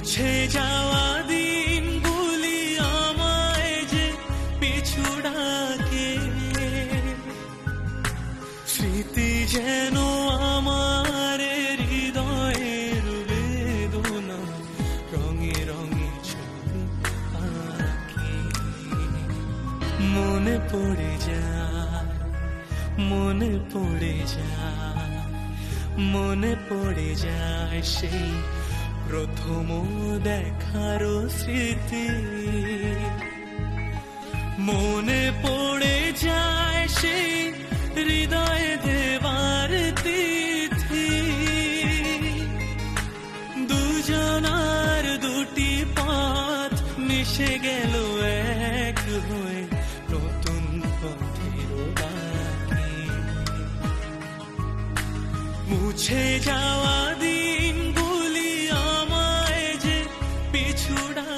মুছে যাওয়া দিনগুলি আমায় যে পিছু ডাকে। স্মৃতি যেন আমার হৃদয়ের বেদনা রঙে রঙে ছবি আঁকে। মনে পড়ে যায়, মনে পড়ে যায়, মনে পড়ে যায় সেই প্রথম দেখার স্মৃতি। মনে পড়ে যায় সেই হৃদয় দেবার তিথি। দুজনার দুটি পথ মিশে গেল এক হয়ে নতুন পথের মুছে যাওয়া দিনগুলি আমায় যে পিছুড়া